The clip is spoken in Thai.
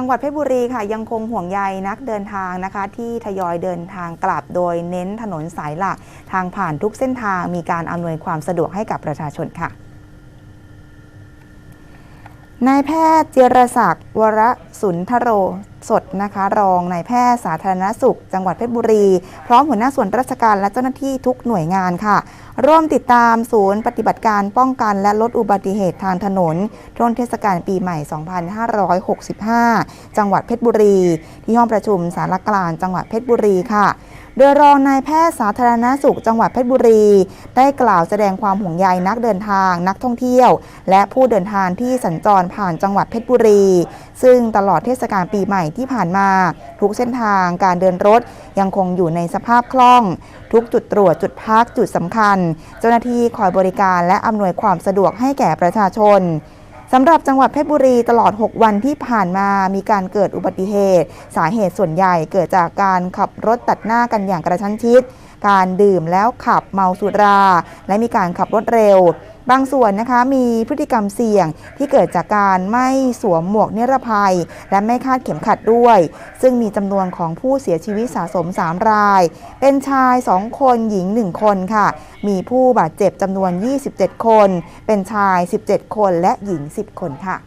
จังหวัดเพชรบุรีค่ะยังคงห่วงใยนักเดินทางนะคะ ที่ทยอยเดินทางกลับโดยเน้นถนนสายหลัก ทางผ่านทุกเส้นทางมีการอำนวยความสะดวกให้กับประชาชนค่ะนายแพทย์เจรศักดิ์วรสุนทโรสดนะคะรองนายแพทย์สาธารณสุข จังหวัดเพชรบุรี พร้อมหัวหน้าส่วนราชการและเจ้าหน้าที่ทุกหน่วยงานค่ะ ร่วมติดตามศูนย์ปฏิบัติการป้องกันและลดอุบัติเหตุทางถนนช่วงเทศกาลปีใหม่ 2565 จังหวัดเพชรบุรี ที่ห้องประชุมสารกลางจังหวัดเพชรบุรีค่ะ โดยรองนายแพทย์สาธารณสุขจังหวัดเพชรบุรี ได้กล่าวแสดงความห่วงใยนักเดินทาง นักท่องเที่ยว และผู้เดินทางที่สัญจรผ่านจังหวัดเพชรบุรี ซึ่งตลอดเทศกาลปีใหม่ที่ผ่านมา ทุกเส้นทางการเดินรถยังคงอยู่ในสภาพคล่อง ทุกจุดตรวจจุดพักจุดสำคัญ เจ้าหน้าที่คอยบริการและอำนวยความสะดวกให้แก่ประชาชน สำหรับจังหวัดเพชรบุรีตลอด 6 วันที่ผ่านมามีการเกิดอุบัติเหตุ สาเหตุส่วนใหญ่เกิดจากการขับรถตัดหน้ากันอย่างกระชั้นชิด การดื่มแล้วขับเมาสุรา และมีการขับรถเร็ว บางส่วนนะคะมีพฤติกรรมเสี่ยงที่เกิดจากการไม่สวมหมวกนิรภัย และไม่คาดเข็มขัดด้วย ซึ่งมีจำนวนของผู้เสียชีวิตสะสม 3 ราย เป็นชาย 2 คนหญิง 1 คนค่ะ มีผู้บาดเจ็บจำนวน 27 คน เป็นชาย 17 คนและหญิง 10 คนค่ะ